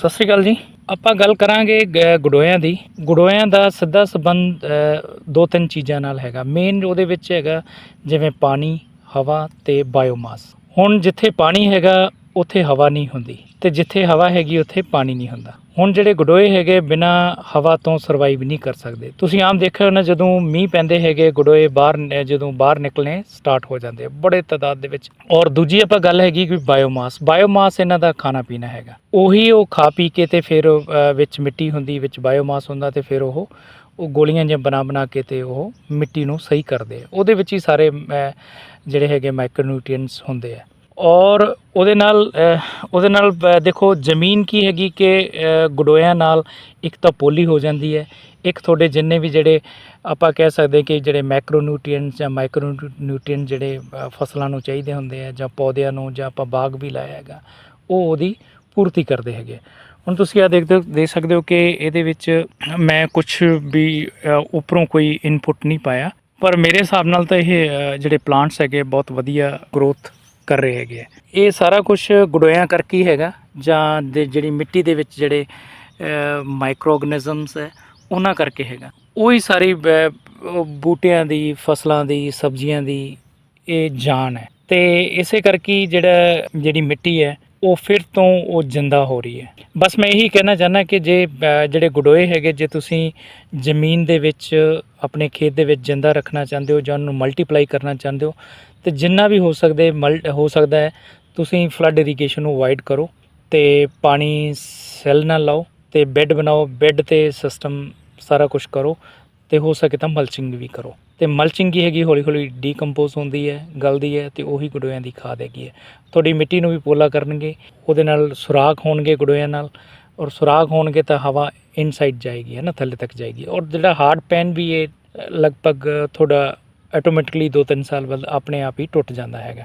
ਸਤਿ ਸ਼੍ਰੀ ਅਕਾਲ ਜੀ। ਆਪਾਂ ਗੱਲ ਕਰਾਂਗੇ ਗ- ਗਡੋਇਆਂ ਦੀ। ਗਡੋਇਆਂ ਦਾ ਸਿੱਧਾ ਸੰਬੰਧ ਦੋ ਤਿੰਨ ਚੀਜ਼ਾਂ ਨਾਲ ਹੈਗਾ। ਮੇਨ ਉਹਦੇ ਵਿੱਚ ਹੈਗਾ ਜਿਵੇਂ ਪਾਣੀ, ਹਵਾ ਤੇ ਬਾਇਓਮਾਸ ਹੁਣ ਜਿੱਥੇ ਪਾਣੀ ਹੈਗਾ, ਉੱਥੇ ਹਵਾ ਨਹੀਂ ਹੁੰਦੀ। ਤੇ ਜਿੱਥੇ ਹਵਾ ਹੈਗੀ, ਉੱਥੇ ਪਾਣੀ ਨਹੀਂ ਹੁੰਦਾ। ਹੁਣ ਜਿਹੜੇ ਗਡੋਏ ਹੈਗੇ ਬਿਨਾ ਹਵਾ ਤੋਂ ਸਰਵਾਈਵ ਨਹੀਂ ਕਰ ਸਕਦੇ। ਤੁਸੀਂ ਆਮ ਦੇਖਿਆ ਹੋਣਾ ਜਦੋਂ ਮੀਂਹ ਪੈਂਦੇ ਹੈਗੇ, ਗਡੋਏ ਬਾਹਰ ਜਦੋਂ ਬਾਹਰ ਨਿਕਲਣੇ ਸਟਾਰਟ ਹੋ ਜਾਂਦੇ ਬੜੇ ਤਾਦਾਦ ਦੇ ਵਿੱਚ। ਔਰ ਦੂਜੀ ਆਪਾਂ ਗੱਲ ਹੈਗੀ ਕਿ ਬਾਇਓਮਾਸ ਬਾਇਓਮਾਸ ਇਹਨਾਂ ਦਾ ਖਾਣਾ ਪੀਣਾ ਹੈਗਾ। ਉਹੀ ਉਹ ਖਾ ਪੀ ਕੇ ਤੇ ਫਿਰ ਵਿੱਚ ਮਿੱਟੀ ਹੁੰਦੀ, ਵਿੱਚ ਬਾਇਓਮਾਸ ਹੁੰਦਾ ਤੇ ਫਿਰ ਉਹ ਉਹ ਗੋਲੀਆਂ ਜਿਹੀਆਂ ਬਣਾ ਬਣਾ ਕੇ ਤੇ ਉਹ ਮਿੱਟੀ ਨੂੰ ਸਹੀ ਕਰਦੇ ਉਹਦੇ ਵਿੱਚ ਹੀ ਸਾਰੇ ਜਿਹੜੇ ਹੈਗੇ ਮਾਈਕਰੋਨਿਊਟ੍ਰੀਐਂਟਸ ਹੁੰਦੇ ਆ। ਔਰ ਉਹਦੇ ਨਾਲ ਉਹਦੇ ਨਾਲ ਦੇਖੋ ਜ਼ਮੀਨ ਕੀ ਹੈਗੀ ਕਿ ਅ, ਗਡੋਇਆਂ ਨਾਲ ਇੱਕ ਤਾਂ ਪੋਲੀ ਹੋ ਜਾਂਦੀ ਹੈ। ਇੱਕ ਤੁਹਾਡੇ ਜਿੰਨੇ ਵੀ ਜਿਹੜੇ ਆਪਾਂ ਕਹਿ ਸਕਦੇ ਕਿ ਜਿਹੜੇ ਮੈਕਰੋਨਿਊਟ੍ਰੀਐਂਟਸ ਜਾਂ ਮਾਈਕਰੋ ਮਾਈਕਰੋਨਿਊਟ੍ਰੀਐਂਟ ਜਿਹੜੇ ਫਸਲਾਂ ਨੂੰ ਚਾਹੀਦੇ ਹੁੰਦੇ ਆ ਜਾਂ ਪੌਦਿਆਂ ਨੂੰ ਜਾਂ ਆਪਾਂ ਬਾਗ ਵੀ ਲਾਇਆ ਹੈਗਾ ਉਹ ਉਹਦੀ ਪੂਰਤੀ ਕਰਦੇ ਹੈਗੇ ਹੁਣ ਤੁਸੀਂ ਆ ਦੇਖਦੇ ਹੋ ਦੇਖ ਸਕਦੇ ਹੋ ਕਿ ਇਹਦੇ ਵਿੱਚ ਮੈਂ ਕੁਝ ਵੀ ਉੱਪਰੋਂ ਕੋਈ ਇਨਪੁਟ ਨਹੀਂ ਪਾਇਆ। ਪਰ ਮੇਰੇ ਹਿਸਾਬ ਨਾਲ ਤਾਂ ਇਹ ਜਿਹੜੇ ਪਲਾਂਟਸ ਹੈਗੇ ਬਹੁਤ ਵਧੀਆ ਗਰੋਥ ਕਰ ਰਹੇ ਹੈਗੇ ਆ। ਇਹ ਸਾਰਾ ਕੁਝ ਗਡੋਇਆਂ ਕਰਕੇ ਹੀ ਹੈਗਾ, ਜਾਂ ਦੇ ਜਿਹੜੀ ਮਿੱਟੀ ਦੇ ਵਿੱਚ ਜਿਹੜੇ ਮਾਈਕਰੋ ਆਰਗੇਨਿਜ਼ਮਸ ਹੈ, ਉਹਨਾਂ ਕਰਕੇ ਹੈਗਾ ਉਹੀ ਸਾਰੀ ਬੂਟਿਆਂ ਦੀ, ਫਸਲਾਂ ਦੀ, ਸਬਜ਼ੀਆਂ ਦੀ ਇਹ ਜਾਨ ਹੈ ਤੇ ਇਸੇ ਕਰਕੇ ਜਿਹੜਾ, ਜਿਹੜੀ ਮਿੱਟੀ ਹੈ ਉਹ ਫਿਰ ਤੋਂ ਉਹ ਜਿੰਦਾ ਹੋ ਰਹੀ ਹੈ। ਬਸ ਮੈਂ ਇਹੀ ਕਹਿਣਾ ਚਾਹੁੰਦਾ ਕਿ ਜੇ ਜਿਹੜੇ ਗਡੋਏ ਹੈਗੇ, ਜੇ ਤੁਸੀਂ ਜ਼ਮੀਨ ਦੇ ਵਿੱਚ, ਆਪਣੇ ਖੇਤ ਦੇ ਵਿੱਚ ਜਿੰਦਾ ਰੱਖਣਾ ਚਾਹੁੰਦੇ ਹੋ ਜਾਂ ਉਹਨੂੰ ਮਲਟੀਪਲਾਈ ਕਰਨਾ ਚਾਹੁੰਦੇ ਹੋ, ਤੇ ਜਿੰਨਾ ਵੀ ਹੋ ਸਕਦੇ, ਮਲ, ਹੋ ਸਕਦਾ ਹੈ, ਤੁਸੀਂ ਫਲੱਡ ਇਰੀਗੇਸ਼ਨ ਨੂੰ ਅਵੋਇਡ ਕਰੋ ਤੇ ਪਾਣੀ ਸੈੱਲ ਨਾਲ ਲਾਓ ਤੇ ਬੈੱਡ ਬਣਾਓ ਬੈੱਡ ਤੇ ਸਿਸਟਮ ਸਾਰਾ ਕੁਝ ਕਰੋ। ਤੇ ਹੋ ਸਕੇ ਤਾਂ ਮਲਚਿੰਗ ਵੀ ਕਰੋ। ਤੇ ਮਲਚਿੰਗ ਕੀ ਹੈਗੀ ਹੌਲੀ ਹੌਲੀ ਡੀਕੰਪੋਜ਼ ਹੁੰਦੀ ਹੈ, ਗਲਦੀ ਹੈ ਤੇ ਉਹੀ ਗਡੋਇਆਂ ਦੀ ਖਾਦ ਹੈਗੀ ਹੈ। ਤੁਹਾਡੀ ਮਿੱਟੀ ਨੂੰ ਵੀ ਪੋਲਾ ਕਰਨਗੇ, ਉਹਦੇ ਨਾਲ ਸੁਰਾਖ ਹੋਣਗੇ ਗਡੋਇਆਂ ਨਾਲ ਔਰ ਸੁਰਾਖ ਹੋਣਗੇ ਤਾਂ ਹਵਾ ਇਨਸਾਈਡ ਜਾਏਗੀ, ਹੈ ਨਾ, ਥੱਲੇ ਤੱਕ ਜਾਏਗੀ। ਔਰ ਜਿਹੜਾ ਹਾਰਡ ਪੈਨ ਵੀ ਇਹ ਲਗਭਗ ਤੁਹਾਡਾ ਆਟੋਮੈਟਿਕਲੀ 2-3 ਸਾਲ ਬਾਅਦ ਆਪਣੇ ਆਪ ਹੀ ਟੁੱਟ ਜਾਂਦਾ ਹੈਗਾ।